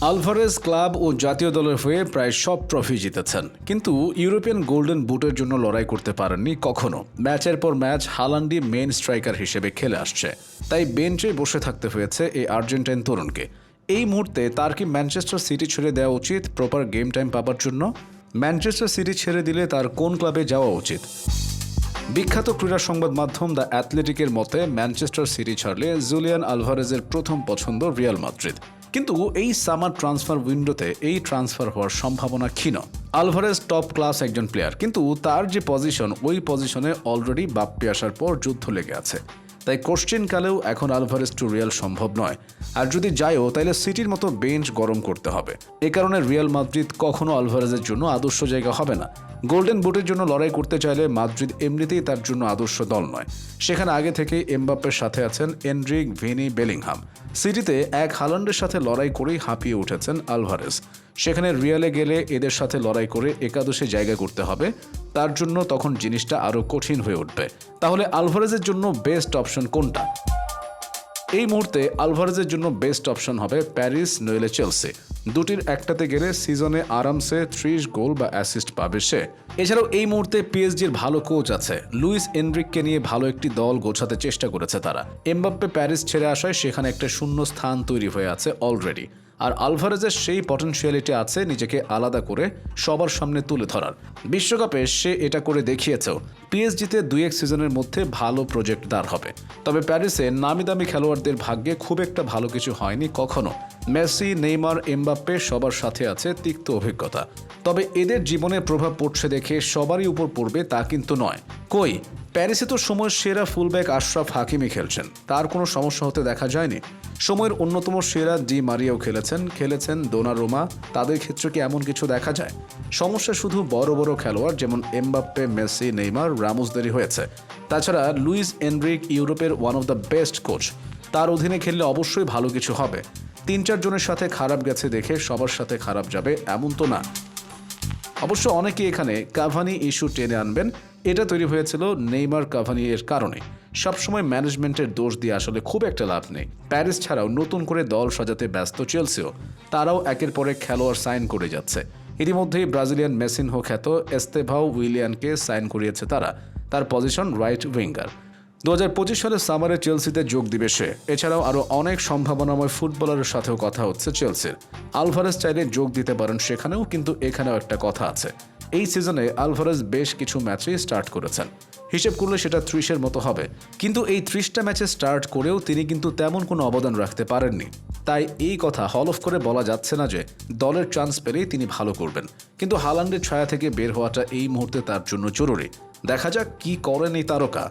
Alvarez club ও জাতীয় দলের হয়ে প্রায় সব ট্রফি জিতেছেন। কিন্তু ইউরোপিয়ান গোল্ডেন বুটের জন্য লড়াই করতে পারেননি কখনো। ম্যাচের পর ম্যাচ হালান্ডি মেন স্ট্রাইকার হিসেবে খেলে আসছে। তাই বেঞ্চে বসে থাকতে হয়েছে এই আর্জেন্টাইন তরুণকে। এই মুহূর্তে তার কি ম্যানচেস্টার সিটি ছেড়ে দেওয়া উচিত প্রপার গেম টাইম পাবার জন্য? ম্যানচেস্টার সিটি ছেড়ে দিলে তার কোন ক্লাবে যাওয়া উচিত? বিখ্যাত ক্রীড়া সংবাদ মাধ্যম দ্য অ্যাথলেটিকের মতে, ম্যানচেস্টার সিটি ছাড়লে জুলিয়ান আলভারেজের প্রথম পছন্দ রিয়াল মাদ্রিদ। কিন্তু এই সামার ট্রান্সফার উইন্ডোতে এই ট্রান্সফার হওয়ার সম্ভাবনা ক্ষীণ। আলভারেজ টপ ক্লাস একজন প্লেয়ার কিন্তু তার যে পজিশন ওই পজিশনে অলরেডি বাপ্পি আসার পর যুদ্ধ লেগে আছে। তাই কোশ্চেন কালেও এখন আলভারেজ টু রিয়াল সম্ভব নয়। আর যদি যায়ও তাহলে সিটির মতো বেঞ্চ গরম করতে হবে। এ কারণে রিয়াল মাদ্রিদ কখনো আলভারেজের জন্য আদর্শ জায়গা হবে না। গোল্ডেন বুটের জন্য লড়াই করতে চাইলে মাদ্রিদ এমনিতেই তার জন্য আদর্শ দল নয়। সেখানে আগে থেকেই এমবাপ্পের সাথে আছেন এন্ড্রিক ভিনি বেলিংহাম সিটিতে এক হালান্ডের সাথে লড়াই করেই হাঁপিয়ে উঠেছেন আলভারেজ। সেখানে রিয়ালে গেলে এদের সাথে লড়াই করে একাদশে জায়গা করতে হবে। তার জন্য তখন জিনিসটা আরও কঠিন হয়ে উঠবে। তাহলে আলভারেজের জন্য বেস্ট অপশন কোনটা? এই মুহূর্তে আলভারেজের জন্য বেস্ট অপশন হবে প্যারিস, নইলে চেলসি। দুটির একটাতে গেলে সিজনে আরামসে ত্রিশ গোল বা অ্যাসিস্ট পাবে সে। এছাড়াও এই মুহূর্তে পিএসজির ভালো কোচ আছে। লুইস এনরিককে নিয়ে ভালো একটি দল গোছাতে চেষ্টা করেছে তারা। এমবাপ্পে প্যারিস ছেড়ে আসায় সেখানে একটা শূন্য স্থান তৈরি হয়ে আছে অলরেডি। আর আলভারেজের সেই পটেনশিয়ালিটি আছে নিজেকে আলাদা করে সবার সামনে তুলে ধরার। বিশ্বকাপে সে এটা করে দেখিয়েছেও, পিএসজিতে দুই এক সিজনের মধ্যে ভালো প্রজেক্ট দাঁড় হবে। তবে প্যারিসে নামি দামি খেলোয়াড়দের ভাগ্যে খুব একটা ভালো কিছু হয়নি কখনো। মেসি, নেইমার, এমবাপ্পে সবার সাথে আছে তিক্ত অভিজ্ঞতা। তবে এদের জীবনে প্রভাব পড়ছে দেখে সবারই উপর পড়বে তা কিন্তু নয়। কই, প্যারিসে তো সময়ের সেরা ফুলব্যাক আশরাফ হাকিমি খেলছেন। তার কোনো সমস্যা হতে দেখা যায়নি। সময়ের অন্যতম সেরা ডি মারিয়াও খেলেছেন খেলেছেন দোনা রোমা তাদের ক্ষেত্রে কি এমন কিছু দেখা যায়? সমস্যা শুধু বড় বড় খেলোয়াড় যেমন এমবাপ্পে, মেসি, নেইমার রামুসদেরই হয়েছে। তাছাড়া লুইস এনরিক ইউরোপের one of the best coach তার অধীনে খেললে অবশ্যই ভালো কিছু হবে। তিন চারজনের সাথে খারাপ গেছে দেখে সবার সাথে খারাপ যাবে এমন তো না। অবশ্য অনেকে এখানে কাভানি ইস্যু টেনে আনবেন। এটা তৈরি হয়েছিল নেইমার কাভানি এর কারণে। সবসময় ম্যানেজমেন্টের দোষ দিয়ে আসলে খুব একটা লাভ নেই। প্যারিস ছাড়াও নতুন করে দল সাজাতে ব্যস্ত চেলসিও তারাও একের পরে খেলোয়াড় সাইন করে যাচ্ছে। ইতিমধ্যেই ব্রাজিলিয়ান মেসিনহো খ্যাত এস্তেভাও উইলিয়ানকে সাইন করিয়েছে তারা। তার পজিশন রাইট উইঙ্গার দু হাজার পঁচিশ সালে সামারে চেলসিতে যোগ দিবে সে। এছাড়াও আরও অনেক সম্ভাবনাময় ফুটবলারের সাথেও কথা হচ্ছে চেলসির। আলভারেজ চাইলে যোগ দিতে পারেন সেখানেও, কিন্তু এখানেও একটা কথা আছে। এই সিজনে আলভারেজ বেশ কিছু ম্যাচেই স্টার্ট করেছেন। হিসেব করলে সেটা ত্রিশের মতো হবে। কিন্তু এই ত্রিশটা ম্যাচে স্টার্ট করেও তিনি কিন্তু তেমন কোনো অবদান রাখতে পারেননি। তাই এই কথা হল অফ করে বলা যাচ্ছে না যে দলের চান্স পেলেই তিনি ভালো করবেন। কিন্তু হালান্ডের ছায়া থেকে বের হওয়াটা এই মুহূর্তে তার জন্য জরুরি। দেখা যাক কি করেন এই তারকা।